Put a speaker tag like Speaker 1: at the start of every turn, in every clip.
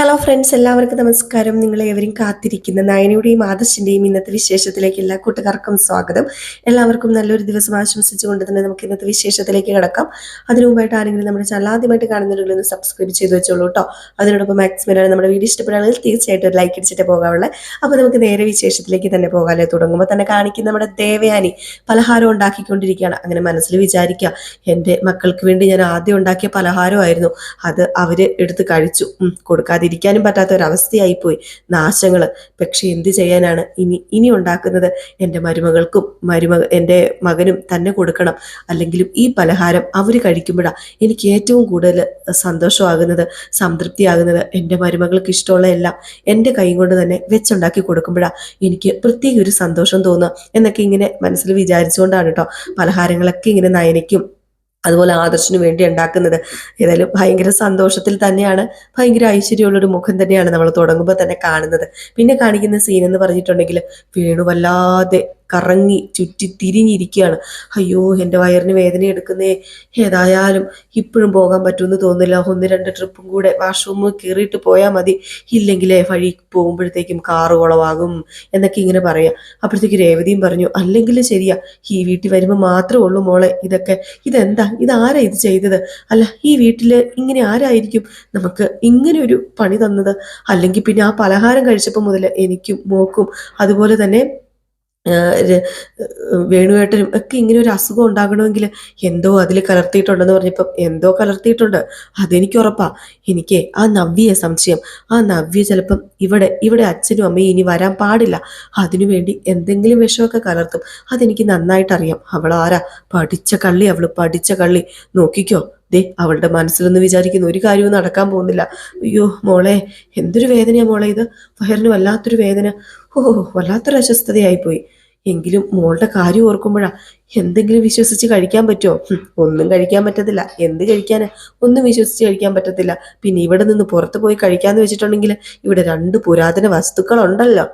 Speaker 1: Hello friends എല്ലാവർക്കും നമസ്കാരം. നിങ്ങളെ എവരും കാത്തിരിക്കുന്ന നയനയുടെയും ആദർശിന്റെയും ഇന്നത്തെ വിശേഷത്തിലേക്ക് എല്ലാ കൂട്ടുകാർക്കും സ്വാഗതം. എല്ലാവർക്കും നല്ലൊരു ദിവസം ആശംസിച്ചുകൊണ്ട് തന്നെ നമുക്ക് ഇന്നത്തെ വിശേഷത്തിലേക്ക് കിടക്കാം. അതിനു മുമ്പായിട്ട് ആരെങ്കിലും നമ്മുടെ ചാനൽ ആദ്യമായിട്ട് കാണുന്നുണ്ടെങ്കിൽ ഒന്ന് സബ്സ്ക്രൈബ് ചെയ്ത് വെച്ചോളൂ കേട്ടോ അതിനോടൊപ്പം മാക്സിമം നമ്മുടെ വീഡിയോ ഇഷ്ടപ്പെടുകയാണെങ്കിൽ തീർച്ചയായിട്ടും ഒരു ലൈക്ക് അടിച്ചിട്ട് പോകാവുള്ളത് അപ്പോൾ നമുക്ക് നേരെ വിശേഷത്തിലേക്ക് തന്നെ പോകാമല്ലേ തുടങ്ങുമ്പോൾ തന്നെ കാണിക്കുന്ന നമ്മുടെ ദേവയാനി പലഹാരം ഉണ്ടാക്കിക്കൊണ്ടിരിക്കുകയാണ്. അങ്ങനെ മനസ്സിൽ വിചാരിക്കുക എന്റെ മക്കൾക്ക് വേണ്ടി ഞാൻ ആദ്യം ഉണ്ടാക്കിയ പലഹാരമായിരുന്നു. അത് അവർ എടുത്ത് കഴിച്ചു. ഉം, കൊടുക്കാതിരിക്കാനും പറ്റാത്ത ഒരവസ്ഥയായിപ്പോയി നാശങ്ങൾ പക്ഷെ എന്ത് ചെയ്യാനാണ് ഇനി ഇനി ഉണ്ടാക്കുന്നത്? എന്റെ മരുമകൾക്കും മരുമക എന്റെ മകനും തന്നെ കൊടുക്കണം. അല്ലെങ്കിലും ഈ പലഹാരം അവർ കഴിക്കുമ്പോഴാണ് എനിക്ക് ഏറ്റവും കൂടുതൽ സന്തോഷമാകുന്നത് സംതൃപ്തിയാകുന്നത് എന്റെ മരുമകൾക്ക് ഇഷ്ടമുള്ള എല്ലാം എന്റെ കൈ കൊണ്ട് തന്നെ വെച്ചുണ്ടാക്കി കൊടുക്കുമ്പോഴാണ് എനിക്ക് പ്രത്യേക ഒരു സന്തോഷം തോന്നുക. എന്നൊക്കെ ഇങ്ങനെ മനസ്സിൽ വിചാരിച്ചുകൊണ്ടാണ് കേട്ടോ പലഹാരങ്ങളൊക്കെ ഇങ്ങനെ നയനയ്ക്കും അതുപോലെ ആദർശിനു വേണ്ടി ഉണ്ടാക്കുന്നത്. ഏതായാലും ഭയങ്കര സന്തോഷത്തിൽ തന്നെയാണ് ഭയങ്കര ഐശ്വര്യമുള്ളൊരു മുഖം തന്നെയാണ് നമ്മൾ തുടങ്ങുമ്പോൾ തന്നെ കാണുന്നത്. പിന്നെ കാണിക്കുന്ന സീൻ എന്ന് പറഞ്ഞിട്ടുണ്ടെങ്കിൽ വേണു വല്ലാതെ കറങ്ങി ചുറ്റി തിരിഞ്ഞിരിക്കുകയാണ്. അയ്യോ എന്റെ വയറിന് വേദന എടുക്കുന്നേ. ഏതായാലും ഇപ്പോഴും പോകാൻ പറ്റുമെന്ന് തോന്നില്ല ഒന്ന് രണ്ട് ട്രിപ്പും കൂടെ വാഷ്റൂമിൽ കയറിയിട്ട് പോയാൽ മതി. ഇല്ലെങ്കിലേ വഴി പോകുമ്പോഴത്തേക്കും കാറ് കുളവാകും എന്നൊക്കെ ഇങ്ങനെ പറയാം. അപ്പോഴത്തേക്ക് രേവതിയും പറഞ്ഞു അല്ലെങ്കിൽ ശരിയാ. ഈ വീട്ടിൽ വരുമ്പോൾ മാത്രമേ ഉള്ളൂ മോളെ. ഇതൊക്കെ ഇതെന്താ? ഇതാരാ ഇത് ചെയ്തത്? അല്ല ഈ വീട്ടിൽ ഇങ്ങനെ ആരായിരിക്കും നമുക്ക് ഇങ്ങനെ ഒരു പണി തന്നത്? അല്ലെങ്കിൽ പിന്നെ ആ പലഹാരം കഴിച്ചപ്പോൾ മുതൽ എനിക്കും മോക്കും അതുപോലെ തന്നെ വേണുവേട്ടനും ഒക്കെ ഇങ്ങനെ ഒരു അസുഖം ഉണ്ടാകണമെങ്കിൽ എന്തോ അതിൽ കലർത്തിയിട്ടുണ്ടെന്ന് പറഞ്ഞപ്പോൾ എന്തോ കലർത്തിയിട്ടുണ്ട്. അതെനിക്ക് ഉറപ്പാ. എനിക്ക് ആ നവ്യയെ സംശയം. ആ നവ്യ ചിലപ്പം ഇവിടെ ഇവിടെ അച്ഛനും അമ്മയും ഇനി വരാൻ പാടില്ല. അതിനുവേണ്ടി എന്തെങ്കിലും വിഷമൊക്കെ കലർത്തും. അതെനിക്ക് നന്നായിട്ട് അറിയാം അവൾ ആരാ? പഠിച്ച കള്ളി അവൾ പഠിച്ച കള്ളി. നോക്കിക്കോ. ദേ അവളുടെ മനസ്സിലൊന്ന് വിചാരിക്കുന്ന. ഒരു കാര്യവും നടക്കാൻ പോകുന്നില്ല. അയ്യോ മോളെ എന്തൊരു വേദനയാ മോളെ ഇത്? വയറിന് വല്ലാത്തൊരു വേദന. ഓ വല്ലാത്തൊരു അസ്വസ്ഥതയായിപ്പോയി എങ്കിലും മോളുടെ കാര്യം ഓർക്കുമ്പോഴാ എന്തെങ്കിലും വിശ്വസിച്ച് കഴിക്കാൻ പറ്റുമോ ഒന്നും കഴിക്കാൻ പറ്റത്തില്ല. എന്ത് കഴിക്കാന്? ഒന്നും വിശ്വസിച്ച് കഴിക്കാൻ പറ്റത്തില്ല. പിന്നെ ഇവിടെ നിന്ന് പുറത്ത് പോയി കഴിക്കാന്ന് വെച്ചിട്ടുണ്ടെങ്കിൽ ഇവിടെ രണ്ട് പുരാതന വസ്തുക്കളുണ്ടല്ലോ.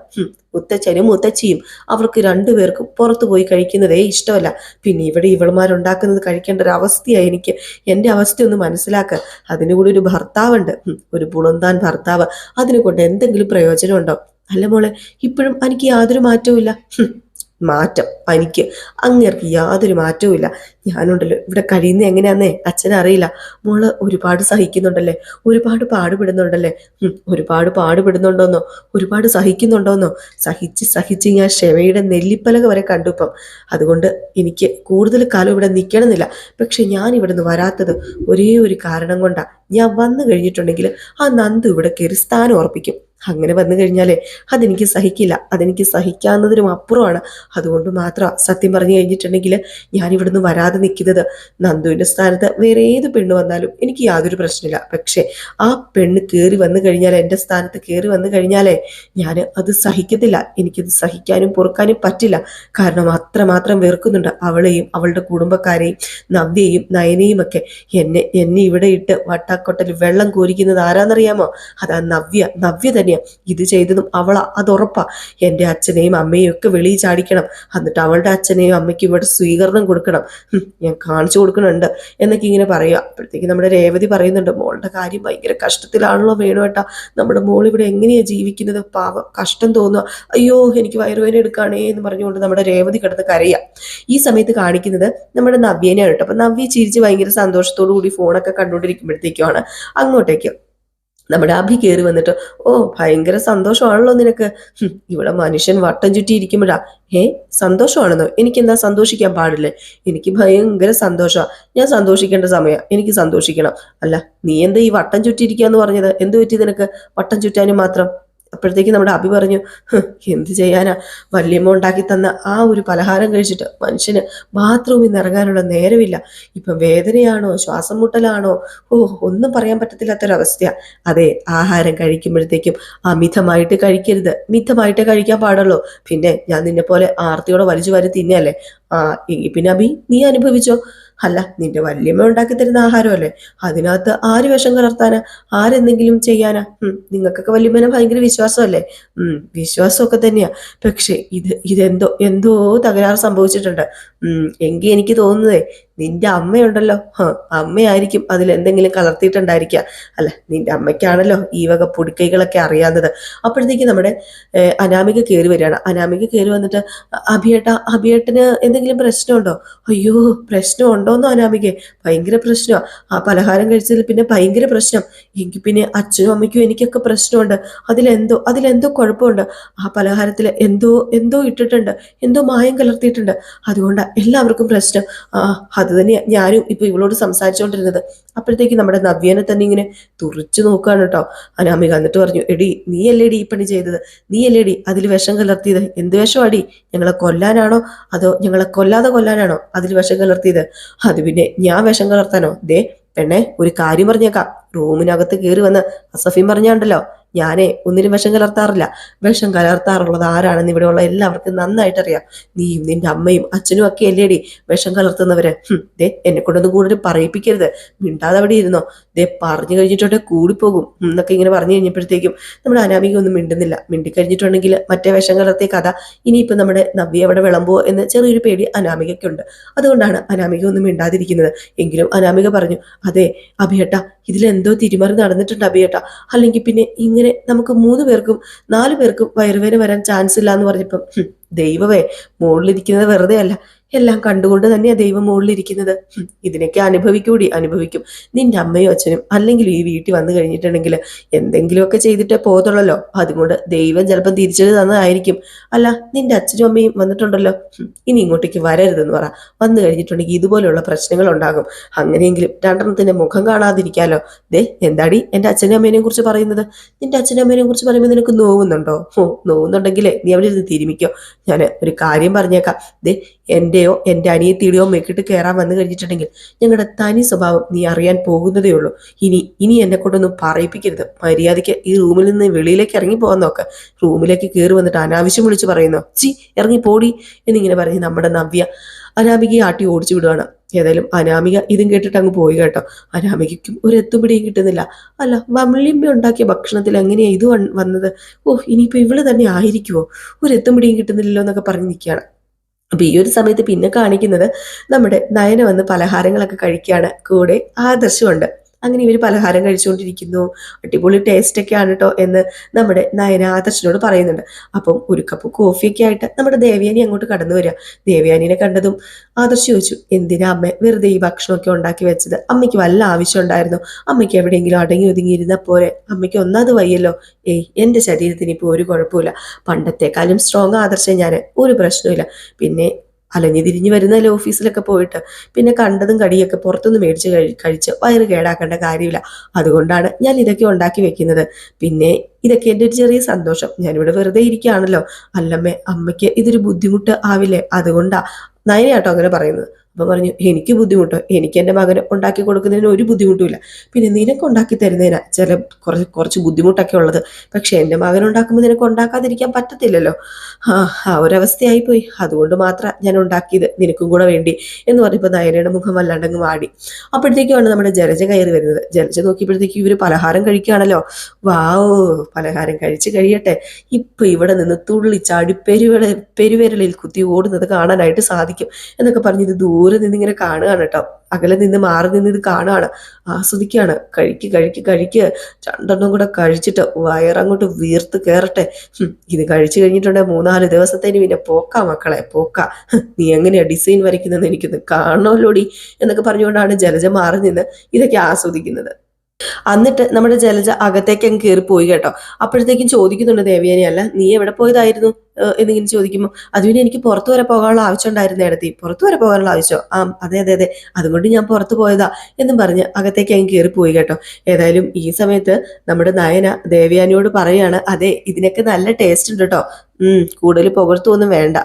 Speaker 1: മുത്തച്ഛനും മുത്തച്ഛിയും അവർക്ക് രണ്ടുപേർക്കും പുറത്ത് പോയി കഴിക്കുന്നതേ ഇഷ്ടമല്ല. പിന്നെ ഇവിടെ ഇവളുമാരുണ്ടാക്കുന്നത് കഴിക്കേണ്ട ഒരു അവസ്ഥയാണ് എനിക്ക്. എന്റെ അവസ്ഥ ഒന്ന് മനസ്സിലാക്കുക അതിനുകൂടി ഒരു ഭർത്താവുണ്ട്. ഒരു പുളന്താൻ ഭർത്താവ്. അതിനെ കൊണ്ട് എന്തെങ്കിലും പ്രയോജനമുണ്ടോ? അല്ല മോളെ ഇപ്പോഴും എനിക്ക് യാതൊരു മാറ്റവും ഇല്ല. മാറ്റം. എനിക്ക് അങ്ങേർക്ക് യാതൊരു മാറ്റവും ഇല്ല. ഞാനുണ്ടല്ലോ ഇവിടെ കഴിയുന്ന എങ്ങനെയാന്നേ? അച്ഛനറിയില്ല മോൾ ഒരുപാട് സഹിക്കുന്നുണ്ടല്ലേ? ഒരുപാട് പാടുപെടുന്നുണ്ടല്ലേ? ഒരുപാട് പാടുപെടുന്നുണ്ടോന്നോ? ഒരുപാട് സഹിക്കുന്നുണ്ടോന്നോ? സഹിച്ച് സഹിച്ച് ഞാൻ ക്ഷമയുടെ നെല്ലിപ്പലക വരെ കണ്ടു ഇപ്പം. അതുകൊണ്ട് എനിക്ക് കൂടുതൽ കാലം ഇവിടെ നിൽക്കണമെന്നില്ല പക്ഷെ ഞാൻ ഇവിടുന്ന് വരാത്തത് ഒരേ ഒരു കാരണം കൊണ്ടാണ് ഞാൻ വന്നു കഴിഞ്ഞിട്ടുണ്ടെങ്കിൽ ആ നന്ദു ഇവിടെ കയറി സ്ഥാനം ഉറപ്പിക്കും. അങ്ങനെ വന്നു കഴിഞ്ഞാൽ അതെനിക്ക് സഹിക്കില്ല. അതെനിക്ക് സഹിക്കാവുന്നതിനും അപ്പുറമാണ്. അതുകൊണ്ട് മാത്രം സത്യം പറഞ്ഞു കഴിഞ്ഞിട്ടുണ്ടെങ്കിൽ ഞാൻ ഇവിടുന്ന് വരാതെ നിൽക്കുന്നത് നന്ദുവിന്റെ സ്ഥാനത്ത് വേറെ ഏത് പെണ്ണ് വന്നാലും എനിക്ക് യാതൊരു പ്രശ്നമില്ല. പക്ഷേ ആ പെണ്ണ് കയറി വന്നു കഴിഞ്ഞാൽ എന്റെ സ്ഥാനത്ത് കയറി വന്നു കഴിഞ്ഞാലേ ഞാൻ അത് സഹിക്കത്തില്ല. എനിക്കത് സഹിക്കാനും പൊറുക്കാനും പറ്റില്ല. കാരണം അത്രമാത്രം വെറുക്കുന്നുണ്ട് അവളെയും അവളുടെ കുടുംബക്കാരെയും നവ്യയും നയനയും ഒക്കെ. എന്നെ എന്നെ ഇവിടെ ഇട്ട് വട്ടാക്കൊട്ടൽ വെള്ളം കോരിക്കുന്നത് ആരാന്നറിയാമോ? അതാ നവ്യ. നവ്യ തന്നെയാ ഇത് ചെയ്തതും അവളാ. അത് ഉറപ്പാ. എന്റെ അച്ഛനെയും അമ്മയും ഒക്കെ വെളിയിൽ ചാടിക്കണം. എന്നിട്ട് അവളുടെ അച്ഛനെയും അമ്മയ്ക്കും ഇവിടെ സ്വീകരണം കൊടുക്കണം. ഞാൻ കാണിച്ചു കൊടുക്കണുണ്ട് എന്നൊക്കെ ഇങ്ങനെ പറയുക അപ്പോഴത്തേക്ക് നമ്മുടെ രേവതി പറയുന്നുണ്ട് മോളുടെ കാര്യം ഭയങ്കര കഷ്ടത്തിലാണല്ലോ വേണുവേട്ടാ നമ്മുടെ മോൾ ഇവിടെ എങ്ങനെയാ ജീവിക്കുന്നത്? പാവം കഷ്ടം തോന്നുക അയ്യോ എനിക്ക് വയറുവേദന എടുക്കാണേ എന്ന് പറഞ്ഞുകൊണ്ട് നമ്മുടെ രേവതി കിടന്ന് കരയുക ഈ സമയത്ത് കാണിക്കുന്നത് നമ്മുടെ നവ്യനെയാണ് കേട്ടോ. അപ്പൊ നവ്യ ചിരിച്ച് ഭയങ്കര സന്തോഷത്തോടു കൂടി ഫോണൊക്കെ കണ്ടുകൊണ്ടിരിക്കുമ്പോഴത്തേക്കുമാണ്. അങ്ങോട്ടേക്ക്. നമ്മുടെ അഭി കയറി വന്നിട്ട് ഓ ഭയങ്കര സന്തോഷമാണല്ലോ നിനക്ക്. ഇവിടെ മനുഷ്യൻ വട്ടം ചുറ്റിയിരിക്കുമ്പോഴാ ഏ സന്തോഷമാണെന്നോ? എനിക്ക് എന്താ സന്തോഷിക്കാൻ പാടില്ലേ? എനിക്ക് ഭയങ്കര സന്തോഷമാണ് ഞാൻ സന്തോഷിക്കേണ്ട സമയം. എനിക്ക് സന്തോഷിക്കണം. അല്ല നീ എന്താ ഈ വട്ടം ചുറ്റിയിരിക്കാന്ന് പറഞ്ഞത്? എന്ത് പറ്റി നിനക്ക്? വട്ടം ചുറ്റാനും മാത്രം. അപ്പോഴത്തേക്ക് നമ്മുടെ അഭി പറഞ്ഞു എന്ത് ചെയ്യാനാ? വല്യമ്മ ഉണ്ടാക്കി തന്ന ആ ഒരു പലഹാരം കഴിച്ചിട്ട് മനുഷ്യന് ബാത്റൂമിൽ നിന്ന് ഇറങ്ങാനുള്ള നേരമില്ല. ഇപ്പം വേദനയാണോ? ശ്വാസം മുട്ടലാണോ? ഓ ഒന്നും പറയാൻ പറ്റത്തില്ലാത്തൊരവസ്ഥ അതെ ആഹാരം കഴിക്കുമ്പോഴത്തേക്കും അമിതമായിട്ട് കഴിക്കരുത്. മിതമായിട്ട് കഴിക്കാൻ പാടുള്ളൂ. പിന്നെ ഞാൻ നിന്നെ പോലെ ആർത്തിയോടെ വലിച്ചു വരെ തിന്നല്ലേ? ആ പിന്നെ അഭി നീ അനുഭവിച്ചോ? അല്ല നിന്റെ വല്യമ്മ ഉണ്ടാക്കി തരുന്ന ആഹാരമല്ലേ അതിനകത്ത് ആര് വിഷം കലർത്താനാ? ആരെന്തെങ്കിലും ചെയ്യാനാ? നിങ്ങൾക്കൊക്കെ വല്യമ്മനെ ഭയങ്കര വിശ്വാസമല്ലേ? ഉം വിശ്വാസമൊക്കെ തന്നെയാ. പക്ഷെ ഇത് ഇതെന്തോ എന്തോ തകരാറ് സംഭവിച്ചിട്ടുണ്ട്. ഉം എങ്കിൽ എനിക്ക് തോന്നുന്നതേ നിന്റെ അമ്മയുണ്ടല്ലോ. ഹാ അമ്മയായിരിക്കും അതിൽ എന്തെങ്കിലും കലർത്തിയിട്ടുണ്ടായിരിക്കുക. അല്ല നിന്റെ അമ്മയ്ക്കാണല്ലോ ഈ വക പൊടിക്കൈകളൊക്കെ അറിയാവുന്നത് അപ്പോഴത്തേക്ക് നമ്മുടെ അനാമിക കയറി വരികയാണ്. അനാമിക കയറി വന്നിട്ട് അഭിയേട്ട അഭിയേട്ടന് എന്തെങ്കിലും പ്രശ്നമുണ്ടോ? അയ്യോ പ്രശ്നം ഉണ്ടോന്നോ അനാമികെ? ഭയങ്കര പ്രശ്നമാണ് ആ പലഹാരം കഴിച്ചതിൽ പിന്നെ ഭയങ്കര പ്രശ്നം. എനിക്ക് പിന്നെ അച്ഛനും അമ്മയ്ക്കും എനിക്കൊക്കെ പ്രശ്നമുണ്ട്. അതിലെന്തോ അതിലെന്തോ കുഴപ്പമുണ്ട്. ആ പലഹാരത്തിൽ എന്തോ എന്തോ ഇട്ടിട്ടുണ്ട്. എന്തോ മായം കലർത്തിയിട്ടുണ്ട്. അതുകൊണ്ട് എല്ലാവർക്കും പ്രശ്നം. ആ അത് തന്നെയാണ് ഞാനും ഇപ്പൊ ഇവളോട് സംസാരിച്ചുകൊണ്ടിരുന്നത് അപ്പോഴത്തേക്ക് നമ്മുടെ നവ്യനെ തന്നെ ഇങ്ങനെ തുറച്ചു നോക്കുകയാണ് കേട്ടോ. അനാമിക എന്നിട്ട് പറഞ്ഞു എടി നീ അല്ലേടി ഈ പണി ചെയ്തത്? നീ അല്ലേടി അതിൽ വിഷം കലർത്തിയത്? എന്ത് വിഷമാടി? ഞങ്ങളെ കൊല്ലാനാണോ? അതോ ഞങ്ങളെ കൊല്ലാതെ കൊല്ലാനാണോ അതിൽ വിഷം കലർത്തിയത്? അത് പിന്നെ ഞാൻ വിഷം കലർത്താനോ? ദേ പെണ്ണെ ഒരു കാര്യം പറഞ്ഞേക്കാം. റൂമിനകത്ത് കയറി വന്ന് അസഫീം പറഞ്ഞാണ്ടല്ലോ ഞാനേ ഒന്നിനും വിഷം കലർത്താറില്ല. വിഷം കലർത്താറുള്ളത് ആരാണെന്ന് ഇവിടെയുള്ള എല്ലാവർക്കും നന്നായിട്ട് അറിയാം നീയും നിന്റെ അമ്മയും അച്ഛനും ഒക്കെ അല്ലേടി വിഷം കലർത്തുന്നവര്? ദേ എന്നെ കൊണ്ടൊന്നും കൂടുതൽ പറയിപ്പിക്കരുത്. മിണ്ടാതെ അവിടെ ഇരുന്നോ. ദേ പറഞ്ഞു കഴിഞ്ഞിട്ടുണ്ടെ കൂടിപ്പോകും. എന്നൊക്കെ ഇങ്ങനെ പറഞ്ഞു കഴിഞ്ഞപ്പോഴത്തേക്കും നമ്മുടെ അനാമിക ഒന്നും മിണ്ടുന്നില്ല. മിണ്ടിക്കഴിഞ്ഞിട്ടുണ്ടെങ്കിൽ മറ്റേ വിഷം കലർത്തിയ കഥ ഇനിയിപ്പോൾ നമ്മുടെ നവ്യ അവിടെ വിളമ്പുവോ എന്ന് ചെറിയൊരു പേടി അനാമികയ്ക്കുണ്ട്. അതുകൊണ്ടാണ് അനാമിക ഒന്നും മിണ്ടാതിരിക്കുന്നത്. എങ്കിലും അനാമിക പറഞ്ഞു അതെ അഭിയേട്ട ഇതിലെന്തോ തിരിമറി നടന്നിട്ടുണ്ട് അഭിയേട്ട. അല്ലെങ്കിൽ പിന്നെ ഇങ്ങനെ നമുക്ക് മൂന്ന് പേർക്കും നാല് പേർക്കും വയറുവേന വരാൻ ചാൻസ് ഇല്ല എന്ന് പറഞ്ഞപ്പം ദൈവമേ മുകളിലിരിക്കുന്നത് വെറുതെ അല്ല എല്ലാം കണ്ടുകൊണ്ട് തന്നെ ദൈവം മുകളിലിരിക്കുന്നത് ഇതിനൊക്കെ അനുഭവിക്കൂടി അനുഭവിക്കും. നിന്റെ അമ്മയോ അച്ഛനും അല്ലെങ്കിൽ ഈ വീട്ടിൽ വന്നു കഴിഞ്ഞിട്ടുണ്ടെങ്കിൽ എന്തെങ്കിലുമൊക്കെ ചെയ്തിട്ടേ പോകത്തുള്ളല്ലോ. അതുകൊണ്ട് ദൈവം ചിലപ്പം തിരിച്ചത് തന്നതായിരിക്കും. അല്ല നിന്റെ അച്ഛനും അമ്മയും വന്നിട്ടുണ്ടല്ലോ. ഇനി ഇങ്ങോട്ടേക്ക് വരരുതെന്ന് പറ. വന്നു കഴിഞ്ഞിട്ടുണ്ടെങ്കിൽ ഇതുപോലെയുള്ള പ്രശ്നങ്ങൾ ഉണ്ടാകും. അങ്ങനെയെങ്കിലും രണ്ടെണ്ണത്തിന്റെ മുഖം കാണാതിരിക്കാലോ. ദേ എന്താടി എന്റെ അച്ഛനും അമ്മേനെയും കുറിച്ച് പറയുന്നത്? നിന്റെ അച്ഛനും അമ്മേനെയും കുറിച്ച് പറയുമ്പോൾ നിനക്ക് നോവുന്നുണ്ടോ? ഓ നോവുന്നുണ്ടെങ്കിലേ നീ അവിടെ ഇരുന്ന് തിരുമിക്കോ. ഞാൻ ഒരു കാര്യം പറഞ്ഞേക്കാം. ദേ എന്റെയോ എന്റെ അനിയത്തിയുടെയോ മെക്കിട്ട് കയറാൻ വന്നു കഴിഞ്ഞിട്ടുണ്ടെങ്കിൽ ഞങ്ങളുടെ തനി സ്വഭാവം നീ അറിയാൻ പോകുന്നതേ ഉള്ളൂ. ഇനി ഇനി എന്നെ കൊണ്ടൊന്നും പറയിപ്പിക്കരുത്. മര്യാദയ്ക്ക് ഈ റൂമിൽ നിന്ന് വെളിയിലേക്ക് ഇറങ്ങി പോകാൻ നോക്ക്. റൂമിലേക്ക് കയറി വന്നിട്ട് അനാവശ്യം വിളിച്ച് പറയുന്നു ചി ഇറങ്ങി പോടി എന്നിങ്ങനെ പറഞ്ഞ് നമ്മുടെ നവ്യ അനാമികയെ ആട്ടി ഓടിച്ചു വിടുകയാണ് ഏതായാലും അനാമിക ഇതും കേട്ടിട്ട് അങ്ങ് പോയി കേട്ടോ. അനാമികയ്ക്കും ഒരു എത്തുപിടിയും കിട്ടുന്നില്ല. അല്ല വള്ളിയമ്മ ഉണ്ടാക്കിയ ഭക്ഷണത്തിൽ എങ്ങനെയാ ഇത് വന്നത്? ഓ ഇനിയിപ്പോ ഇവൾ തന്നെ ആയിരിക്കുമോ ഒരു എത്തുപിടിയും കിട്ടുന്നില്ലല്ലോ എന്നൊക്കെ പറഞ്ഞ് നിൽക്കുകയാണ്. അപ്പൊ ഈ ഒരു സമയത്ത് പിന്നെ കാണിക്കുന്നത് നമ്മുടെ നയന വന്ന് പലഹാരങ്ങളൊക്കെ കഴിക്കുകയാണ്. കൂടെ ആദർശമുണ്ട് അങ്ങനെ ഇവർ പലഹാരം കഴിച്ചുകൊണ്ടിരിക്കുന്നു. അടിപൊളി ടേസ്റ്റ് ഒക്കെ ആണ് കേട്ടോ എന്ന് നമ്മുടെ നയന ആദർശനോട് പറയുന്നുണ്ട്. അപ്പം ഒരു കപ്പ് കോഫിയൊക്കെ ആയിട്ട് നമ്മുടെ ദേവയാനി അങ്ങോട്ട് കടന്നു വരിക. ദേവയാനിനെ കണ്ടതും ആദർശ് ചോദിച്ചു എന്തിനാ അമ്മ വെറുതെ ഈ ഭക്ഷണമൊക്കെ ഉണ്ടാക്കി വെച്ചത്? അമ്മയ്ക്ക് വല്ല ആവശ്യം ഉണ്ടായിരുന്നു? അമ്മയ്ക്ക് എവിടെയെങ്കിലും അടങ്ങി ഒതുങ്ങിയിരുന്ന പോലെ അമ്മയ്ക്ക് ഒന്നാത് വയ്യല്ലോ. ഏയ് എന്റെ ശരീരത്തിന് ഇപ്പോൾ ഒരു കുഴപ്പമില്ല. പണ്ടത്തെക്കാളും സ്ട്രോങ് ആദർശം ഞാൻ ഒരു പ്രശ്നമില്ല പിന്നെ അലഞ്ഞു തിരിഞ്ഞു വരുന്നല്ലേ ഓഫീസിലൊക്കെ പോയിട്ട്? പിന്നെ കണ്ടതും കടിയൊക്കെ പുറത്തുനിന്ന് മേടിച്ച് കഴി കഴിച്ച് വയറ് കേടാക്കേണ്ട കാര്യമില്ല. അതുകൊണ്ടാണ് ഞാൻ ഇതൊക്കെ ഉണ്ടാക്കി വെക്കുന്നത്. പിന്നെ ഇതൊക്കെ എന്റെ ഒരു ചെറിയ സന്തോഷം. ഞാനിവിടെ വെറുതെ ഇരിക്കുകയാണല്ലോ. അല്ലമ്മേ അമ്മയ്ക്ക് ഇതൊരു ബുദ്ധിമുട്ട് ആവില്ലേ? അതുകൊണ്ടാ. നയനയാട്ടോ അങ്ങനെ പറയുന്നത്. അപ്പൊ പറഞ്ഞു എനിക്ക് ബുദ്ധിമുട്ടോ. എനിക്ക് എന്റെ മകന് ഉണ്ടാക്കി കൊടുക്കുന്നതിന് ഒരു ബുദ്ധിമുട്ടുമില്ല പിന്നെ നിനക്ക് ഉണ്ടാക്കി തരുന്നതിനാ ചില കുറച്ച് കുറച്ച് ബുദ്ധിമുട്ടൊക്കെ ഉള്ളത്. പക്ഷെ എന്റെ മകൻ ഉണ്ടാക്കുമ്പോൾ നിനക്ക് ഉണ്ടാക്കാതിരിക്കാൻ പറ്റത്തില്ലല്ലോ. ആ ആ ഒരവസ്ഥയായിപ്പോയി അതുകൊണ്ട് മാത്രം ഞാൻ ഉണ്ടാക്കിയത് നിനക്കും കൂടെ വേണ്ടി എന്ന് പറഞ്ഞപ്പോൾ നയനയുടെ മുഖം വല്ലാണ്ടങ്ങ് വാടി. അപ്പോഴത്തേക്കുമാണ് നമ്മുടെ ജലജ കയറി വരുന്നത്. ജലജ നോക്കിയപ്പോഴത്തേക്ക് ഇവർ പലഹാരം കഴിക്കുകയാണല്ലോ. വാവോ പലഹാരം കഴിച്ച് കഴിയട്ടെ. ഇപ്പൊ ഇവിടെ നിന്ന് തുള്ളി ചാടി പെരുവിള പെരുവിരലിൽ കുത്തി ഓടുന്നത് കാണാനായിട്ട് സാധിക്കും. എന്നൊക്കെ പറഞ്ഞ് ഇത് ദൂരെ നിന്ന് ഇങ്ങനെ കാണുകയാണ് കേട്ടോ. അകലെ നിന്ന് മാറി നിന്ന് ഇത് കാണുകയാണ്. ആസ്വദിക്കുകയാണ്. കഴിക്ക് കഴിക്ക് കഴിക്ക്. രണ്ടെണ്ണം കൂടെ കഴിച്ചിട്ട് വയറങ്ങോട്ട് വീർത്ത് കയറട്ടെ ഇത് കഴിച്ചു കഴിഞ്ഞിട്ടുണ്ടെങ്കിൽ മൂന്നാൽ ദിവസത്തേന് പിന്നെ പോക്ക മക്കളെ പോക്ക. നീ എങ്ങനെയാ ഡിസൈൻ വരയ്ക്കുന്നതെന്ന് എനിക്കൊന്ന് കാണണമല്ലോടി എന്നൊക്കെ പറഞ്ഞുകൊണ്ടാണ് ജലജ മാറി നിന്ന് ഇതൊക്കെ ആസ്വദിക്കുന്നത്. എന്നിട്ട് നമ്മുടെ ജലജ അകത്തേക്ക് അങ്ങ് കയറി പോയി കേട്ടോ. അപ്പോഴത്തേക്കും ചോദിക്കുന്നുണ്ട് ദേവിയാനി അല്ല നീ എവിടെ പോയതായിരുന്നു? എന്നിങ്ങനെ ചോദിക്കുമ്പോൾ അതുപിന്നെ എനിക്ക് പുറത്തു വരെ പോകാനുള്ള ആവശ്യം ഉണ്ടായിരുന്നു ഇടത്തി പുറത്തു വരെ പോകാനുള്ള ആവശ്യം. ആ അതെ അതെ അതെ. അതുകൊണ്ട് ഞാൻ പുറത്തു പോയതാ എന്നും പറഞ്ഞ് അകത്തേക്ക് അങ്ങ് പോയി കേട്ടോ. ഏതായാലും ഈ സമയത്ത് നമ്മുടെ നയന ദേവ്യാനിയോട് പറയാണ് അതെ ഇതിനൊക്കെ നല്ല ടേസ്റ്റ് ഉണ്ട് കേട്ടോ ഉം കൂടുതൽ പുകഴ്ത്തൊന്നും വേണ്ട.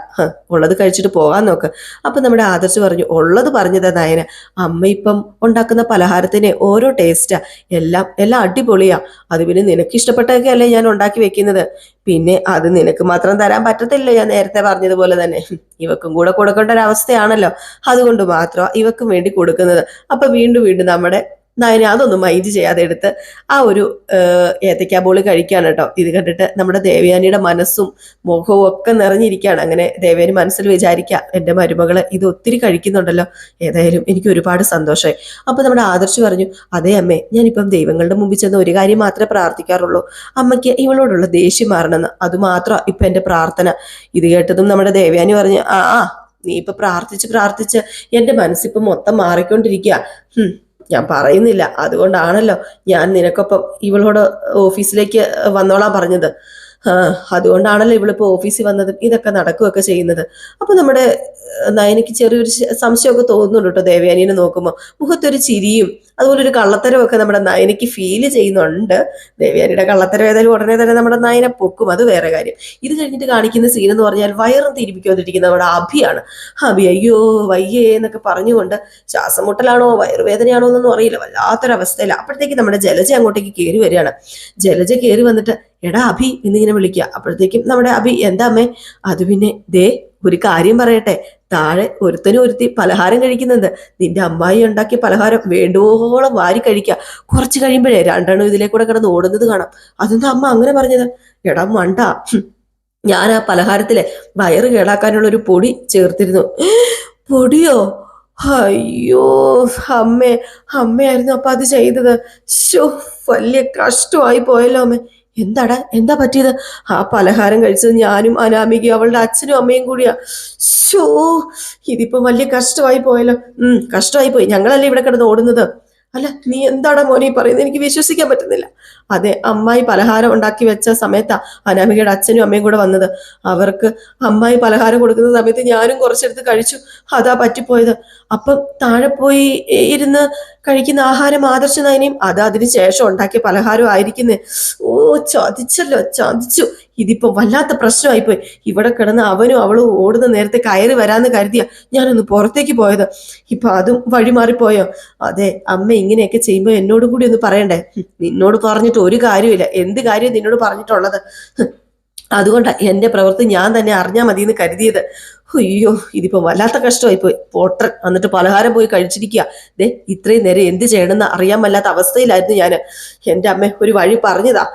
Speaker 1: ഉള്ളത് കഴിച്ചിട്ട് പോകാൻ നോക്ക്. അപ്പൊ നമ്മുടെ ആദർശ് പറഞ്ഞു ഉള്ളത് പറഞ്ഞതാ നയന. അമ്മ ഇപ്പം ഉണ്ടാക്കുന്ന പലഹാരത്തിന് ഓരോ ടേസ്റ്റാ എല്ലാം എല്ലാം അടിപൊളിയാ. അത് പിന്നെ നിനക്ക് ഇഷ്ടപ്പെട്ടതൊക്കെ അല്ലേ ഞാൻ ഉണ്ടാക്കി വെക്കുന്നത്? പിന്നെ അത് നിനക്ക് മാത്രം തരാൻ പറ്റത്തില്ല ഞാൻ നേരത്തെ പറഞ്ഞതുപോലെ തന്നെ. ഇവക്കും കൂടെ കൊടുക്കേണ്ട ഒരു അവസ്ഥയാണല്ലോ. അതുകൊണ്ട് മാത്രം ഇവക്കും വേണ്ടി കൊടുക്കുന്നത്. അപ്പൊ വീണ്ടും വീണ്ടും നമ്മുടെ നയന അതൊന്നും മൈൻഡ് ചെയ്യാതെ എടുത്ത് ആ ഒരു ഏത്തയ്ക്ക ബോൾ കഴിക്കുകയാണ് കേട്ടോ. ഇത് കണ്ടിട്ട് നമ്മുടെ ദേവയാനിയുടെ മനസ്സും മുഖവും ഒക്കെ നിറഞ്ഞിരിക്കുകയാണ്. അങ്ങനെ ദേവയാനി മനസ്സിൽ വിചാരിക്കുക എന്റെ മരുമകൾ ഇത് ഒത്തിരി കഴിക്കുന്നുണ്ടല്ലോ. ഏതായാലും എനിക്ക് ഒരുപാട് സന്തോഷമായി. അപ്പോൾ നമ്മുടെ ആദർശ് പറഞ്ഞു അതേ അമ്മേ ഞാനിപ്പം ദൈവങ്ങളുടെ മുമ്പിൽ ചെന്ന് ഒരു കാര്യം മാത്രമേ പ്രാർത്ഥിക്കാറുള്ളൂ. അമ്മയ്ക്ക് ഇവളോടുള്ള ദേഷ്യം മാറണമെന്ന്. അതുമാത്രം ഇപ്പം എന്റെ പ്രാർത്ഥന. ഇത് കേട്ടതും നമ്മുടെ ദേവയാനി പറഞ്ഞു ആ ആ നീ ഇപ്പൊ പ്രാർത്ഥിച്ച് പ്രാർത്ഥിച്ച് എന്റെ മനസ്സിപ്പം മൊത്തം മാറിക്കൊണ്ടിരിക്കുക. ഞാൻ പറയുന്നില്ല. അതുകൊണ്ടാണല്ലോ ഞാൻ നിനക്കൊപ്പം ഇവളോട് ഓഫീസിലേക്ക് വന്നോളാൻ പറഞ്ഞത്. അതുകൊണ്ടാണല്ലോ ഇവളിപ്പോൾ ഓഫീസിൽ വന്നതും. ഇതൊക്കെ നടക്കുകയൊക്കെ ചെയ്യുന്നത്. അപ്പോൾ നമ്മുടെ നയനയ്ക്ക് ചെറിയൊരു സംശയമൊക്കെ തോന്നുന്നുണ്ട് കേട്ടോ ദേവയാനിനെ നോക്കുമ്പോൾ മുഖത്തൊരു ചിരിയും അതുപോലെ ഒരു കള്ളത്തരമൊക്കെ നമ്മുടെ നയനയ്ക്ക് ഫീൽ ചെയ്യുന്നുണ്ട്. ദേവയാനിയുടെ കള്ളത്തരം ഏതായാലും ഉടനെ തന്നെ നമ്മുടെ നയനെ പൊക്കും. അത് വേറെ കാര്യം. ഇത് കഴിഞ്ഞിട്ട് കാണിക്കുന്ന സീൻ എന്ന് പറഞ്ഞാൽ വയറും തിരിപ്പിക്കൊണ്ടിരിക്കുന്ന നമ്മുടെ അഭിയാണ്. അഭി അയ്യോ വയ്യേ എന്നൊക്കെ പറഞ്ഞുകൊണ്ട് ശ്വാസം മുട്ടലാണോ വയറുവേദനയാണോ എന്നൊന്നും അറിയില്ല. വല്ലാത്തൊരവസ്ഥയില്ല അപ്പോഴത്തേക്ക് നമ്മുടെ ജലജ അങ്ങോട്ടേക്ക് കയറി വരികയാണ്. ജലജ കയറി വന്നിട്ട് എടാ അഭി എന്നിങ്ങനെ വിളിക്കുക അപ്പോഴത്തേക്കും നമ്മുടെ അഭി എന്താ അമ്മേ? അത് പിന്നെ ദേ ഒരു കാര്യം പറയട്ടെ. താഴെ ഒരുത്തനും ഒരുത്തി പലഹാരം കഴിക്കുന്നുണ്ട്. നിന്റെ അമ്മായി ഉണ്ടാക്കിയ പലഹാരം വേണ്ടുവോളം വാരി കഴിക്കുക കുറച്ച് കഴിയുമ്പോഴേ രണ്ടെണ്ണം ഇതിലേക്കൂടെ കിടന്ന് ഓടുന്നത് കാണാം. അതെന്താ അമ്മ അങ്ങനെ പറഞ്ഞത്? എടാ മണ്ട. ഞാൻ ആ പലഹാരത്തിലെ വയറ് കേടാക്കാനുള്ള ഒരു പൊടി ചേർത്തിരുന്നു. പൊടിയോ? അയ്യോ അമ്മേ. അമ്മയായിരുന്നു അപ്പൊ അത് ചെയ്തത്. ശോ വലിയ കഷ്ടമായി പോയല്ലോ അമ്മേ. എന്താടാ? എന്താ പറ്റിയത്? ആ പലഹാരം കഴിച്ചത് ഞാനും അനാമികയും അവളുടെ അച്ഛനും അമ്മയും കൂടിയാ. ഷോ ഇതിപ്പോ വലിയ കഷ്ടമായി പോയല്ലോ. ഉം കഷ്ടമായി പോയി. ഞങ്ങളല്ലേ ഇവിടെ കിടന്ന് ഓടുന്നത്? അല്ല നീ എന്താടാ മോനെ പറയുന്നത് എനിക്ക് വിശ്വസിക്കാൻ പറ്റുന്നില്ല. അതെ അമ്മായി പലഹാരം ഉണ്ടാക്കി വെച്ച സമയത്താ അനാമികയുടെ അച്ഛനും അമ്മയും കൂടെ വന്നത്. അവർക്ക് അമ്മായി പലഹാരം കൊടുക്കുന്ന സമയത്ത് ഞാനും കുറച്ചെടുത്ത് കഴിച്ചു. അതാ പറ്റിപ്പോയത്. അപ്പം താഴെ പോയി ഇരുന്ന് കഴിക്കുന്ന ആഹാരം ആദർശ അതാ അത് അതിന് ശേഷം ഉണ്ടാക്കിയ പലഹാരം ആയിരിക്കുന്നേ. ഓ ചതിച്ചല്ലോ ചതിച്ചു. ഇതിപ്പോ വല്ലാത്ത പ്രശ്നമായിപ്പോയി. ഇവിടെ കിടന്ന് അവനും അവളും ഓടുന്ന നേരത്തെ കയറി വരാന്ന് കരുതിയ ഞാനൊന്ന് പുറത്തേക്ക് പോയത്. ഇപ്പൊ അതും വഴിമാറിപ്പോയോ അതെ അമ്മ ഇങ്ങനെയൊക്കെ ചെയ്യുമ്പോ എന്നോടും കൂടി ഒന്ന് പറയണ്ടേ? നിന്നോട് പറഞ്ഞിട്ട് ഒരു കാര്യമില്ല എന്ത് കാര്യം നിന്നോട് പറഞ്ഞിട്ടുള്ളത്? ഹും, എന്റെ പ്രവൃത്തി ഞാൻ തന്നെ അറിഞ്ഞാൽ മതി എന്ന് കരുതിയത്. അയ്യോ ഇതിപ്പോ വല്ലാത്ത കഷ്ടമായി പോയി. പോട്ടർ എന്നിട്ട് പലഹാരം പോയി കഴിച്ചിരിക്കുക ദേ ഇത്രയും നേരം എന്ത് ചെയ്യണമെന്ന് അറിയാൻ വല്ലാത്ത അവസ്ഥയിലായിരുന്നു ഞാൻ എന്റെ അമ്മ ഒരു വഴി പറഞ്ഞതാ.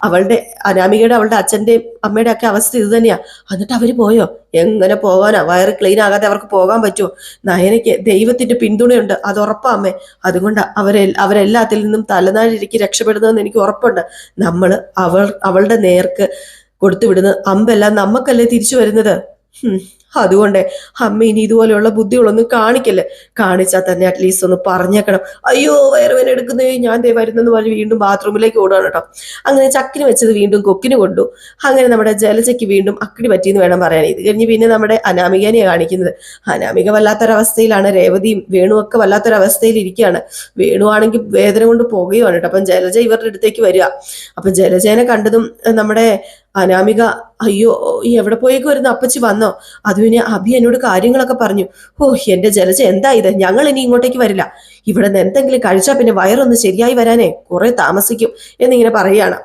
Speaker 1: അവളുടെ അനാമികയുടെ അവളുടെ അച്ഛന്റെയും അമ്മയുടെ ഒക്കെ അവസ്ഥ ഇത് തന്നെയാ. എന്നിട്ട് അവർ പോയോ? എങ്ങനെ പോകാനാ വയറ് ക്ലീൻ ആകാതെ അവർക്ക് പോകാൻ പറ്റുമോ നയനയ്ക്ക് ദൈവത്തിന്റെ പിന്തുണയുണ്ട് അത് ഉറപ്പാ അമ്മേ. അതുകൊണ്ട് അവരെ അവരെല്ലാത്തിൽ നിന്നും തലനാഴിരിക്ക് രക്ഷപ്പെടുന്നതെന്ന് എനിക്ക് ഉറപ്പുണ്ട്. നമ്മൾ അവൾ അവളുടെ നേർക്ക് കൊടുത്തുവിടുന്നത് അമ്പെല്ലാം. നമ്മക്കല്ലേ തിരിച്ചു വരുന്നത്? അതുകൊണ്ട് അമ്മ ഇനി ഇതുപോലെയുള്ള ബുദ്ധികളൊന്നും കാണിക്കല്ലേ? കാണിച്ചാൽ തന്നെ അറ്റ്ലീസ്റ്റ് ഒന്ന് പറഞ്ഞേക്കണം. അയ്യോ വയറുവേന എടുക്കുന്നേ ഞാൻ ദേ വരുന്നെന്ന് പറഞ്ഞ് വീണ്ടും ബാത്റൂമിലേക്ക് ഓടുകയാണ് കേട്ടോ. അങ്ങനെ ചക്കിന് വെച്ചത് വീണ്ടും കൊക്കിന് കൊണ്ടു. അങ്ങനെ നമ്മുടെ ജലജയ്ക്ക് വീണ്ടും അക്കിടി പറ്റിയെന്ന് വേണം പറയാൻ. ഇത് കഴിഞ്ഞ് പിന്നെ നമ്മുടെ അനാമികനെയാണ് കാണിക്കുന്നത്. അനാമിക വല്ലാത്തൊരവസ്ഥയിലാണ്. രേവതിയും വേണുവൊക്കെ വല്ലാത്തൊരവസ്ഥയിൽ ഇരിക്കുകയാണ്. വേണു ആണെങ്കിൽ വേദന കൊണ്ട് പോകുകയാണ് കേട്ടോ. അപ്പം ജലജ ഇവരുടെ അടുത്തേക്ക് വരിക. അപ്പം ജലജേനെ കണ്ടതും നമ്മുടെ അനാമിക അയ്യോ എവിടെ പോയേക്ക് വരുന്ന അപ്പച്ചി വന്നോ? അത് പിന്നെ അഭി എന്നോട് കാര്യങ്ങളൊക്കെ പറഞ്ഞു. ഓ എന്റെ ജലജ എന്താ ഇത്? ഞങ്ങൾ ഇനി ഇങ്ങോട്ടേക്ക് വരില്ല. ഇവിടെ നിന്ന് എന്തെങ്കിലും കഴിച്ചാൽ പിന്നെ വയറൊന്ന് ശരിയായി വരാനേ. കുറെ താമസിക്കും എന്നിങ്ങനെ പറയുകയാണ്.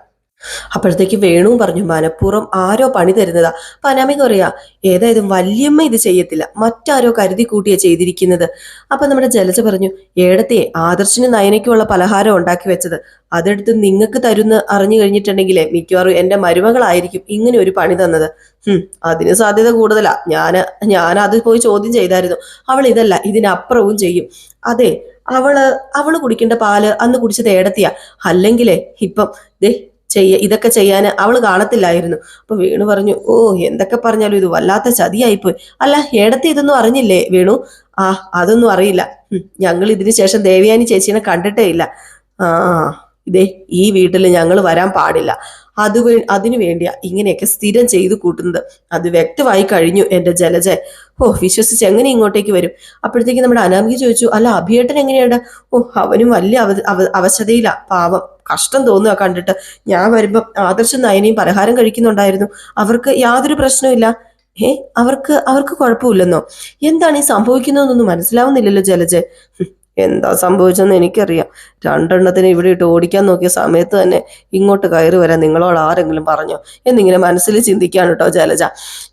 Speaker 1: അപ്പോഴത്തേക്ക് വേണുവും പറഞ്ഞു മനഃപൂർവം ആരോ പണി തരുന്നതാ. അപ്പൊ അനാമിക പറയാ ഏതായാലും വല്യമ്മ ഇത് ചെയ്യത്തില്ല. മറ്റാരോ കരുതി കൂട്ടിയാ ചെയ്തിരിക്കുന്നത്. അപ്പൊ നമ്മുടെ ജലജ പറഞ്ഞു ഏടത്തെ ആദർശിന് നയനയ്ക്കുള്ള പലഹാരം ഉണ്ടാക്കി വെച്ചത്. അതെടുത്ത് നിങ്ങൾക്ക് തരുന്ന് അറിഞ്ഞു കഴിഞ്ഞിട്ടുണ്ടെങ്കിലേ മിക്കവാറും എന്റെ മരുമകളായിരിക്കും ഇങ്ങനെ ഒരു പണി തന്നത്. ഹും അതിന് സാധ്യത കൂടുതലാ. ഞാൻ ഞാൻ അത് പോയി ചോദ്യം ചെയ്തായിരുന്നു. അവൾ ഇതല്ല ഇതിനപ്പുറവും ചെയ്യും. അതെ അവൾ അവൾ കുടിക്കേണ്ട പാൽ അന്ന് കുടിച്ചത് ഏടത്തിയാ. അല്ലെങ്കിലേ ഇപ്പം ദേ ചെയ്യ ഇതൊക്കെ ചെയ്യാൻ അവൾ കാണത്തില്ലായിരുന്നു. അപ്പൊ വേണു പറഞ്ഞു ഓ എന്തൊക്കെ പറഞ്ഞാലും ഇത് വല്ലാത്ത ചതിയായിപ്പോയി. അല്ല ഏടത്തെ ഇതൊന്നും അറിഞ്ഞില്ലേ വേണു? ആ അതൊന്നും അറിയില്ല. ഞങ്ങൾ ഇതിനു ശേഷം ദേവയാനി ചേച്ചീനെ കണ്ടിട്ടേ ഇല്ല. ആ ഇതേ ഈ വീട്ടിൽ ഞങ്ങൾ വരാൻ പാടില്ല. അത് അതിനു വേണ്ടിയാ ഇങ്ങനെയൊക്കെ സ്ഥിരം ചെയ്തു കൂട്ടുന്നത്. അത് വ്യക്തമായി കഴിഞ്ഞു എന്റെ ജലജ ഓ വിശ്വസിച്ച് എങ്ങനെ ഇങ്ങോട്ടേക്ക് വരും? അപ്പോഴത്തേക്ക് നമ്മുടെ അനാമിക ചോദിച്ചു അല്ല അഭിയേട്ടൻ എങ്ങനെയുണ്ട്? ഓ അവനും വലിയ അവ പാവം. കഷ്ടം തോന്നുക കണ്ടിട്ട്. ഞാൻ വരുമ്പോൾ ആദർശം നയനയും പലഹാരം കഴിക്കുന്നുണ്ടായിരുന്നു. അവർക്ക് യാതൊരു പ്രശ്നമില്ല ഏ അവർക്ക് അവർക്ക് കുഴപ്പമില്ലെന്നോ? എന്താണ് ഈ സംഭവിക്കുന്നതെന്നൊന്നും മനസ്സിലാവുന്നില്ലല്ലോ ജലജ എന്താ സംഭവിച്ചെന്ന് എനിക്കറിയാം. രണ്ടെണ്ണത്തിന് ഇവിടെ ഇട്ട് ഓടിക്കാൻ നോക്കിയ സമയത്ത് തന്നെ ഇങ്ങോട്ട് കയറി വരാൻ നിങ്ങളോട് ആരെങ്കിലും പറഞ്ഞോ? എന്നിങ്ങനെ മനസ്സിൽ ചിന്തിക്കാൻ കേട്ടോ ജലജ.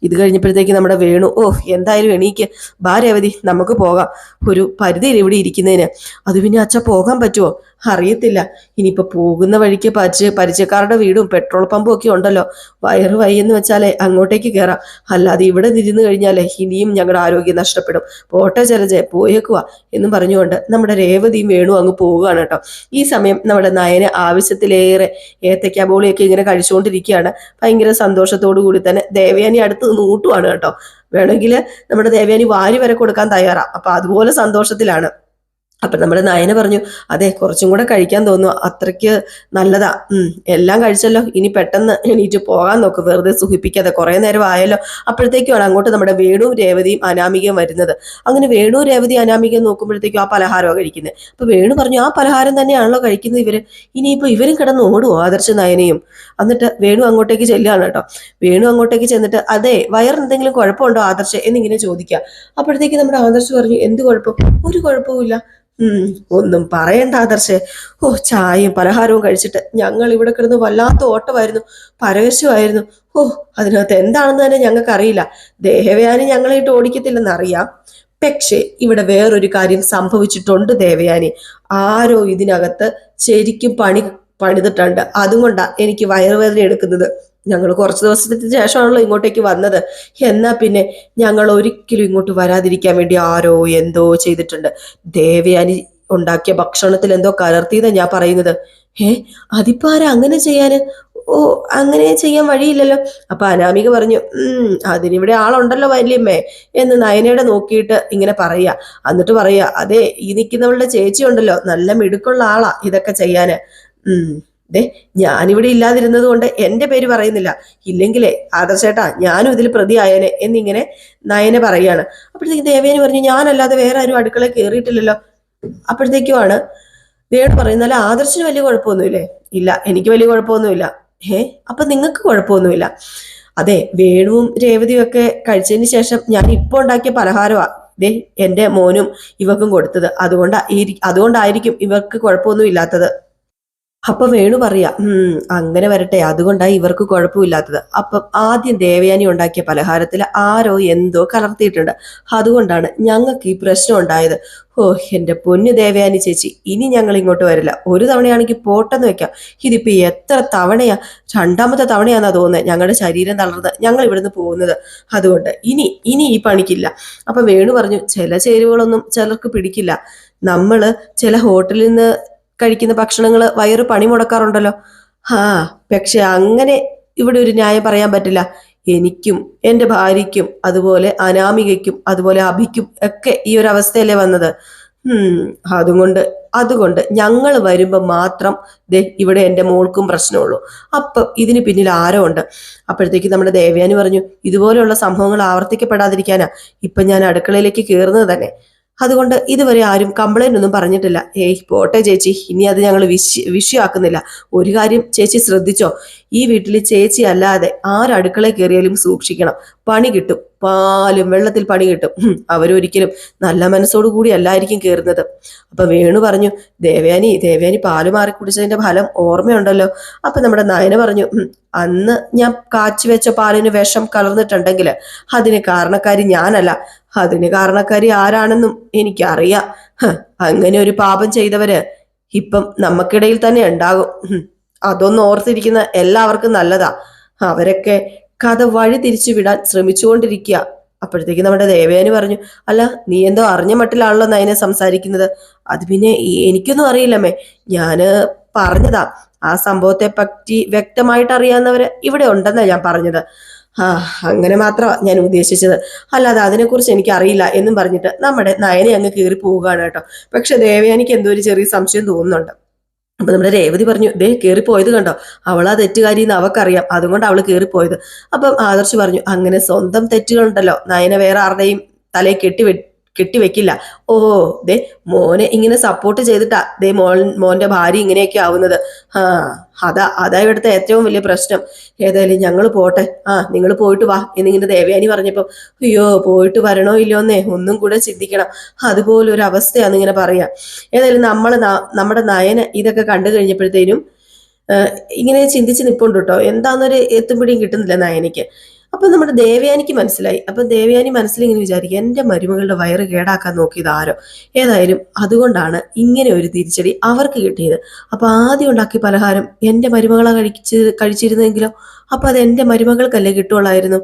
Speaker 1: ഇത് കഴിഞ്ഞപ്പോഴത്തേക്ക് നമ്മുടെ വേണു ഓ എന്തായാലും എണീക്ക്. ഭാര്യവതി നമുക്ക് പോകാം. ഒരു പരിധിയിൽ ഇവിടെ ഇരിക്കുന്നതിന്. അത് പിന്നെ അച്ഛ പോകാൻ പറ്റുമോ അറിയത്തില്ല. ഇനിയിപ്പോൾ പോകുന്ന വഴിക്ക് പച്ച പരിചയക്കാരുടെ വീടും പെട്രോൾ പമ്പും ഒക്കെ ഉണ്ടല്ലോ. വയറ് വയ്യെന്ന് വെച്ചാലേ അങ്ങോട്ടേക്ക് കയറാം അല്ലാതെ ഇവിടെ നിരുന്ന് കഴിഞ്ഞാലേ ഇനിയും ഞങ്ങളുടെ ആരോഗ്യം നഷ്ടപ്പെടും. പോട്ടെ ജലജെ പോയേക്കുവാ എന്നും പറഞ്ഞുകൊണ്ട് നമ്മുടെ രേവതിയും വേണു അങ്ങ് പോവുകയാണ് കേട്ടോ. ഈ സമയം നമ്മുടെ നയന ആവശ്യത്തിലേറെ ഏത്തക്കാബോളിയൊക്കെ ഇങ്ങനെ കഴിച്ചുകൊണ്ടിരിക്കുകയാണ്. ഭയങ്കര സന്തോഷത്തോടു കൂടി തന്നെ. ദേവയാനി അടുത്ത് നിന്ന് ഊട്ടുവാണ് കേട്ടോ. വേണമെങ്കിൽ നമ്മുടെ ദേവയാനി വാരി വരെ കൊടുക്കാൻ തയ്യാറാണ് അപ്പൊ അതുപോലെ സന്തോഷത്തിലാണ്. അപ്പൊ നമ്മുടെ നയന പറഞ്ഞു അതെ കുറച്ചും കൂടെ കഴിക്കാൻ തോന്നുന്നു അത്രയ്ക്ക് നല്ലതാ. എല്ലാം കഴിച്ചല്ലോ ഇനി പെട്ടെന്ന് എണീറ്റ് പോകാൻ നോക്ക് വെറുതെ സുഖിപ്പിക്കാതെ കുറേ നേരം ആയല്ലോ. അപ്പോഴത്തേക്കുമാണ് അങ്ങോട്ട് നമ്മുടെ വേണു രേവതിയും അനാമികയും വരുന്നത്. അങ്ങനെ വേണു രേവതി അനാമികയും നോക്കുമ്പോഴത്തേക്കും ആ പലഹാരമാണ് കഴിക്കുന്നത് അപ്പൊ വേണു പറഞ്ഞു ആ പലഹാരം തന്നെയാണല്ലോ കഴിക്കുന്നത് ഇവർ. ഇനിയിപ്പോ ഇവരും കിടന്ന് ഓടുമോ ആദർശ നയനയും? എന്നിട്ട് വേണു അങ്ങോട്ടേക്ക് ചെല്ലുകയാണ് കേട്ടോ. വേണു അങ്ങോട്ടേക്ക് ചെന്നിട്ട് അതെ വയർ എന്തെങ്കിലും കുഴപ്പമുണ്ടോ ആദർശ? എന്നിങ്ങനെ ചോദിക്കുക. അപ്പോഴത്തേക്ക് നമ്മുടെ ആദർശ് പറഞ്ഞു എന്ത് കുഴപ്പം? ഒരു കുഴപ്പവുമില്ല. ഉം ഒന്നും പറയണ്ട ആദർശേ ഓ ചായയും പലഹാരവും കഴിച്ചിട്ട് ഞങ്ങൾ ഇവിടെ കിടന്ന് വല്ലാത്ത ഓട്ടമായിരുന്നു പരവശ്യമായിരുന്നു ഓ അതിനകത്ത് എന്താണെന്ന് തന്നെ ഞങ്ങൾക്ക് അറിയില്ല ദേവയാനി ഞങ്ങളെ ഇട്ട് ഓടിക്കത്തില്ലെന്ന് അറിയാം. പക്ഷേ ഇവിടെ വേറൊരു കാര്യം സംഭവിച്ചിട്ടുണ്ട് ദേവയാനി. ആരോ ഇതിനകത്ത് ശരിക്കും പണി പണിതിട്ടുണ്ട്. അതുകൊണ്ടാ എനിക്ക് വയറുവേദന എടുക്കുന്നത്. ഞങ്ങൾ കുറച്ച് ദിവസത്തിന് ശേഷമാണല്ലോ ഇങ്ങോട്ടേക്ക് വന്നത്. എന്നാ പിന്നെ ഞങ്ങൾ ഒരിക്കലും ഇങ്ങോട്ട് വരാതിരിക്കാൻ വേണ്ടി ആരോ എന്തോ ചെയ്തിട്ടുണ്ട്. ദേവയാനി ഉണ്ടാക്കിയ ഭക്ഷണത്തിൽ എന്തോ കലർത്തിയെന്നാ ഞാൻ പറയുന്നത്. ഏ അതിപ്പോ ആരാ അങ്ങനെ ചെയ്യാന്? ഓ അങ്ങനെ ചെയ്യാൻ വഴിയില്ലല്ലോ. അപ്പൊ അനാമിക പറഞ്ഞു ഉം അതിനിവിടെ ആളുണ്ടല്ലോ വല്യമ്മേ എന്ന് നയനയുടെ നോക്കിയിട്ട് ഇങ്ങനെ പറയാ എന്നിട്ട് പറയാ അതെ ഈ നിൽക്കുന്നവളുടെ ചേച്ചി ഉണ്ടല്ലോ നല്ല മിടുക്കുള്ള ആളാ ഇതൊക്കെ ചെയ്യാന്. ഉം. ദേ ഞാനിവിടെ ഇല്ലാതിരുന്നത് കൊണ്ട് എന്റെ പേര് പറയുന്നില്ല. ഇല്ലെങ്കിലേ ആദർശേട്ടാ ഞാനും ഇതിൽ പ്രതിയായനെ എന്നിങ്ങനെ നയനെ പറയാണ് അപ്പോഴത്തേക്ക് ദേവേന് പറഞ്ഞു ഞാനല്ലാതെ വേറെ ആരും അടുക്കള കയറിയിട്ടില്ലല്ലോ അപ്പോഴത്തേക്കുമാണ് വേണു പറയുന്നല്ല ആദർശിന് വലിയ കുഴപ്പമൊന്നുമില്ലേ? ഇല്ല എനിക്ക് വലിയ കുഴപ്പമൊന്നുമില്ല. ഏ അപ്പൊ നിങ്ങൾക്ക് കുഴപ്പമൊന്നുമില്ല? അതെ വേണുവും രേവതിയും ഒക്കെ കഴിച്ചതിന് ശേഷം ഞാൻ ഇപ്പോൾ ഉണ്ടാക്കിയ പലഹാരമാ. ദേ എന്റെ മോനും ഇവക്കും കൊടുത്തത്. അതുകൊണ്ടാ അതുകൊണ്ടായിരിക്കും ഇവർക്ക് കുഴപ്പമൊന്നും ഇല്ലാത്തത്. അപ്പൊ വേണു പറയാ ഉം അങ്ങനെ വരട്ടെ അതുകൊണ്ടാണ് ഇവർക്ക് കുഴപ്പമില്ലാത്തത്. അപ്പം ആദ്യം ദേവയാനി ഉണ്ടാക്കിയ പലഹാരത്തിൽ ആരോ എന്തോ കലർത്തിയിട്ടുണ്ട്. അതുകൊണ്ടാണ് ഞങ്ങൾക്ക് ഈ പ്രശ്നം ഉണ്ടായത്. ഓ എന്റെ പൊന്നു ദേവയാനി ചേച്ചി ഇനി ഞങ്ങൾ ഇങ്ങോട്ട് വരില്ല. ഒരു തവണയാണെങ്കിൽ പോട്ടെന്ന് വെക്കാം. ഇതിപ്പോ എത്ര തവണയാ? രണ്ടാമത്തെ തവണയാണെന്നാ തോന്നുന്നത് ഞങ്ങളുടെ ശരീരം തളർന്ന് ഞങ്ങൾ ഇവിടുന്ന് പോകുന്നത്. അതുകൊണ്ട് ഇനി ഇനി ഈ പണിക്കില്ല. അപ്പൊ വേണു പറഞ്ഞു ചില ചേരുവകളൊന്നും ചിലർക്ക് പിടിക്കില്ല. നമ്മൾ ചില ഹോട്ടലിൽ നിന്ന് കഴിക്കുന്ന ഭക്ഷണങ്ങൾ വയറ് പണി മുടക്കാറുണ്ടല്ലോ ആ പക്ഷെ അങ്ങനെ ഇവിടെ ഒരു ന്യായം പറയാൻ പറ്റില്ല. എനിക്കും എന്റെ ഭാര്യയ്ക്കും അതുപോലെ അനാമികയ്ക്കും അതുപോലെ അഭിക്കും ഒക്കെ ഈ ഒരു അവസ്ഥയല്ലേ വന്നത്. അതുകൊണ്ട് അതുകൊണ്ട് ഞങ്ങൾ വരുമ്പോൾ മാത്രം ദേ ഇവിടെ എന്റെ മോൾക്കും പ്രശ്നമുള്ളൂ. അപ്പം ഇതിന് പിന്നിൽ ആരോ ഉണ്ട്. അപ്പോഴത്തേക്ക് നമ്മുടെ ദേവയാനി പറഞ്ഞു ഇതുപോലെയുള്ള സംഭവങ്ങൾ ആവർത്തിക്കപ്പെടാതിരിക്കാനാ. ഇപ്പം ഞാൻ അടുക്കളയിലേക്ക് കയറുന്നത് തന്നെ. അതുകൊണ്ട് ഇതുവരെ ആരും കംപ്ലൈന്റ് ഒന്നും പറഞ്ഞിട്ടില്ല. ഏയ് പോട്ടെ ചേച്ചി. ഇനി അത് ഞങ്ങൾ വിഷ് വിഷയമാക്കുന്നില്ല. ഒരു കാര്യം ചേച്ചി ശ്രദ്ധിച്ചോ? ഈ വീട്ടിൽ ചേച്ചി അല്ലാതെ ആരടുക്കള കയറിയാലും സൂക്ഷിക്കണം. പണി കിട്ടും. പാലും വെള്ളത്തിൽ പണി കിട്ടും. അവരൊരിക്കലും നല്ല മനസ്സോടു കൂടി അല്ലായിരിക്കും കയറുന്നത് അപ്പൊ വേണു പറഞ്ഞു ദേവയാനി ദേവയാനി പാൽ മാറി കുടിച്ചതിന്റെ ഫലം ഓർമ്മയുണ്ടല്ലോ. അപ്പൊ നമ്മുടെ നയന പറഞ്ഞു അന്ന് ഞാൻ കാച്ചി വെച്ച പാലിന് വിഷം കലർന്നിട്ടുണ്ടെങ്കിൽ അതിന് കാരണക്കാരി ഞാനല്ല. അതിന് കാരണക്കാരി ആരാണെന്നും എനിക്കറിയാം. അങ്ങനെ ഒരു പാപം ചെയ്തവര് ഇപ്പം നമുക്കിടയിൽ തന്നെ ഉണ്ടാകും. അതൊന്നും ഓർത്തിരിക്കുന്ന എല്ലാവർക്കും നല്ലതാ. അവരൊക്കെ കഥ വഴി തിരിച്ചു വിടാൻ ശ്രമിച്ചുകൊണ്ടിരിക്കുക അപ്പോഴത്തേക്ക് നമ്മുടെ ദേവയാനി പറഞ്ഞു അല്ല നീ എന്തോ അറിഞ്ഞ മട്ടിലാണല്ലോ നയനെ സംസാരിക്കുന്നത്. അത് പിന്നെ എനിക്കൊന്നും അറിയില്ലമ്മേ. ഞാൻ പറഞ്ഞതാ. ആ സംഭവത്തെ പറ്റി വ്യക്തമായിട്ട് അറിയാവുന്നവര് ഇവിടെ ഉണ്ടെന്നാ ഞാൻ പറഞ്ഞത്. അങ്ങനെ മാത്രമാ ഞാൻ ഉദ്ദേശിച്ചത്. അല്ലാതെ അതിനെക്കുറിച്ച് എനിക്ക് അറിയില്ല എന്നും പറഞ്ഞിട്ട് നമ്മുടെ നയനെ അങ്ങ് കീറി പോവുകയാണ് കേട്ടോ. പക്ഷെ ദേവയാനിക്ക് എന്തോ ഒരു ചെറിയ സംശയം തോന്നുന്നുണ്ട്. അപ്പൊ നമ്മുടെ രേവതി പറഞ്ഞു ദേ കയറിപ്പോയത് കണ്ടോ? അവളാ തെറ്റുകാരി എന്ന് അവക്കറിയാം. അതുകൊണ്ട് അവൾ കയറിപ്പോയത് അപ്പം ആദർശ് പറഞ്ഞു അങ്ങനെ സ്വന്തം തെറ്റുകളുണ്ടല്ലോ. നയന വേറെ ആരുടെയും തലയെ കെട്ടി കെട്ടിവെക്കില്ല. ഓ ദേ മോനെ ഇങ്ങനെ സപ്പോർട്ട് ചെയ്തിട്ടാ ദേ മോൻ മോന്റെ ഭാര്യ ഇങ്ങനെയൊക്കെ ആവുന്നത്. ആ അതാ അതാ ഇവിടുത്തെ ഏറ്റവും വലിയ പ്രശ്നം. ഏതായാലും ഞങ്ങൾ പോട്ടെ. ആ നിങ്ങൾ പോയിട്ട് വാ എന്നിങ്ങനെ ദേവയാനി പറഞ്ഞപ്പോൾ അയ്യോ പോയിട്ട് വരണോ ഇല്ലയോ എന്നേ ഒന്നും കൂടെ ചിന്തിക്കണം. അതുപോലെ ഒരു അവസ്ഥയാണ് ഇങ്ങനെ പറയാം. ഏതായാലും നമ്മൾ നമ്മുടെ നയന ഇതൊക്കെ കണ്ടു കഴിഞ്ഞപ്പോഴത്തേനും ഇങ്ങനെ ചിന്തിച്ച് നിപ്പുണ്ട് കേട്ടോ എന്താന്നൊരു എത്തുപിടിയും കിട്ടുന്നില്ല നയനയ്ക്ക്. അപ്പൊ നമ്മുടെ ദേവയാനിക്ക് മനസ്സിലായി. അപ്പൊ ദേവയാനി മനസ്സിൽ ഇങ്ങനെ വിചാരിക്കുക എന്റെ മരുമകളുടെ വയറ് കേടാക്കാൻ നോക്കിയത് ആരോ? ഏതായാലും അതുകൊണ്ടാണ് ഇങ്ങനെ ഒരു തിരിച്ചടി അവർക്ക് കിട്ടിയത്. അപ്പൊ ആദ്യം ഉണ്ടാക്കിയ പലഹാരം എന്റെ മരുമകളെ കഴിച്ച് കഴിച്ചിരുന്നെങ്കിലോ? അപ്പൊ അത് എന്റെ മരുമകൾക്കല്ലേ കിട്ടുകയുള്ളായിരുന്നു.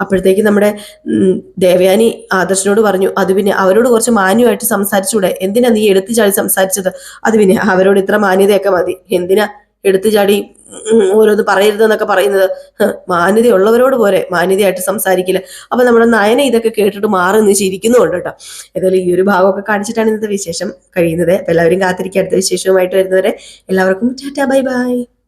Speaker 1: അപ്പോഴത്തേക്ക് നമ്മുടെ ദേവയാനി ആദർശനോട് പറഞ്ഞു അത് പിന്നെ അവരോട് കുറച്ച് മാന്യമായിട്ട് സംസാരിച്ചൂടെ എന്തിനാ നീ എടുത്തു ചാടി സംസാരിച്ചത്? അത് പിന്നെ അവരോട് ഇത്ര മാന്യതയൊക്കെ മതി. എന്തിനാ എടുത്തു ചാടി ഓരോന്ന് പറയരുതെന്നൊക്കെ പറയുന്നത്. മാന്യത ഉള്ളവരോട് പോരെ. മാന്യതയായിട്ട് സംസാരിക്കില്ല. അപ്പൊ നമ്മുടെ നയന ഇതൊക്കെ കേട്ടിട്ട് മാറി നിന്ന് ചിരിക്കുന്നുണ്ട് കേട്ടോ. ഏതായാലും ഈ ഒരു ഭാഗമൊക്കെ കാണിച്ചിട്ടാണ് ഇന്നത്തെ വിശേഷം കഴിയുന്നത്. എല്ലാവരും കാത്തിരിക്കുക. അടുത്ത വിശേഷവുമായിട്ട് വരുന്നവരെ എല്ലാവർക്കും ടാറ്റാ ബൈ ബൈ.